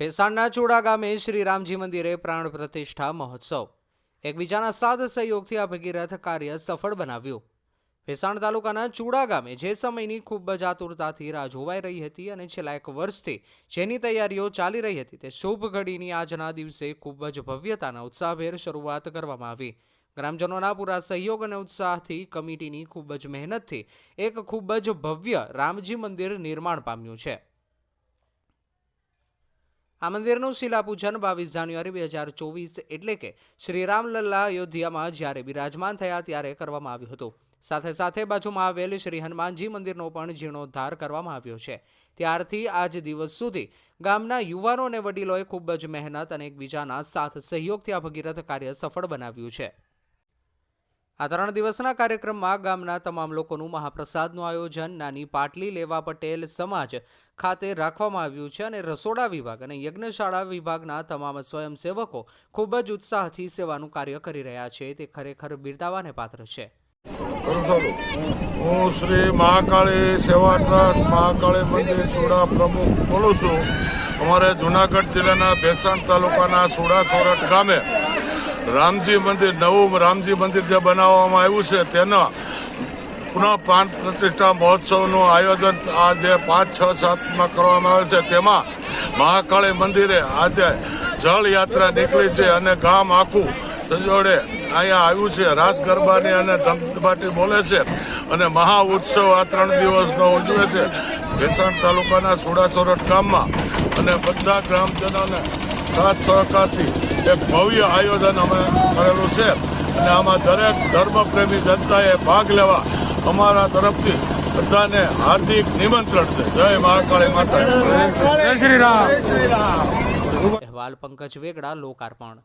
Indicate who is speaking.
Speaker 1: ભેસાણના ચુડા ગામે શ્રી રામજી મંદિરે પ્રાણ પ્રતિષ્ઠા મહોત્સવ. એકબીજાના સાથ સહયોગથી આ ભગીરથ કાર્ય સફળ બનાવ્યું. ભેસાણ તાલુકાના ચુડા ગામે જે સમયની ખૂબ જ આતુરતાથી રાહ જોવાઈ રહી હતી અને છેલ્લા એક વર્ષથી જેની તૈયારીઓ ચાલી રહી હતી તે શુભ ઘડીની આજના દિવસે ખૂબ જ ભવ્યતાના ઉત્સાહભેર શરૂઆત કરવામાં આવી. ગ્રામજનોના પૂરા સહયોગ અને ઉત્સાહથી કમિટીની ખૂબ જ મહેનતથી એક ખૂબ જ ભવ્ય રામજી મંદિર નિર્માણ પામ્યું છે. આ મંદિરનું શિલાપૂજન બાવીસ જાન્યુઆરી બે હજાર ચોવીસ એટલે કે શ્રી રામલલ્લા અયોધ્યામાં જ્યારે બિરાજમાન થયા ત્યારે કરવામાં આવ્યું હતું. સાથે સાથે બાજુમાં આવેલ શ્રી હનુમાનજી મંદિરનો પણ જીર્ણોદ્ધાર કરવામાં આવ્યો છે. ત્યારથી આજ દિવસ સુધી ગામના યુવાનો અને વડીલોએ ખૂબ જ મહેનત અને એકબીજાના સાથ સહયોગથી આ ભગીરથ કાર્ય સફળ બનાવ્યું છે. આ ત્રણ દિવસના કાર્યક્રમમાં ગામના તમામ લોકોનું મહાપ્રસાદનું આયોજન, નાની પાટલી, લેવા પટેલ સમાજ ખાતે રાખવામાં આવ્યું છે અને રસોડા વિભાગ અને યજ્ઞશાળા વિભાગના તમામ સ્વયંસેવકો ખૂબ જ ઉત્સાહથી સેવાનું કાર્ય કરી રહ્યા છે. તે ખરેખર બિરદાવાને પાત્ર છે.
Speaker 2: હું શ્રી મહાકાળી સેવા ટ્રસ્ટ મહાકાળી મંદિર સુડા પ્રમુખ બોલું છું. અમારે જુનાગઢ જિલ્લાના ભેસાણ તાલુકાના સુડા સોરઠ ગામે રામજી મંદિર, નવું રામજી મંદિર જે બનાવવામાં આવ્યું છે, તેના પુનઃ પ્રાણ પ્રતિષ્ઠા મહોત્સવનું આયોજન આજે પાંચ, છ, સાતમાં કરવામાં આવે છે, તેમાં મહાકાળી મંદિરે આજે જળયાત્રા નીકળી છે અને ગામ આખું સજોડે અહીંયા આવ્યું છે. રાસ ગરબાની અને ધમધમાટી બોલે છે અને મહા ઉત્સવ આ ત્રણ દિવસનો ઉજવે છે. ભેસાણ તાલુકાના સુડાસોરઠ ગામમાં અને બધા ગ્રામજનોને સાથ સહકારથી એક ભવ્ય આયોજન અમે કરેલું છે. અને આમાં દરેક ધર્મપ્રેમી જનતાએ ભાગ લેવા અમારા તરફથી બધાને હાર્દિક નિમંત્રણ છે. જય મહાકાળી માતા
Speaker 1: અહેવાલ પંકજ વેગડા લોકાર્પણ.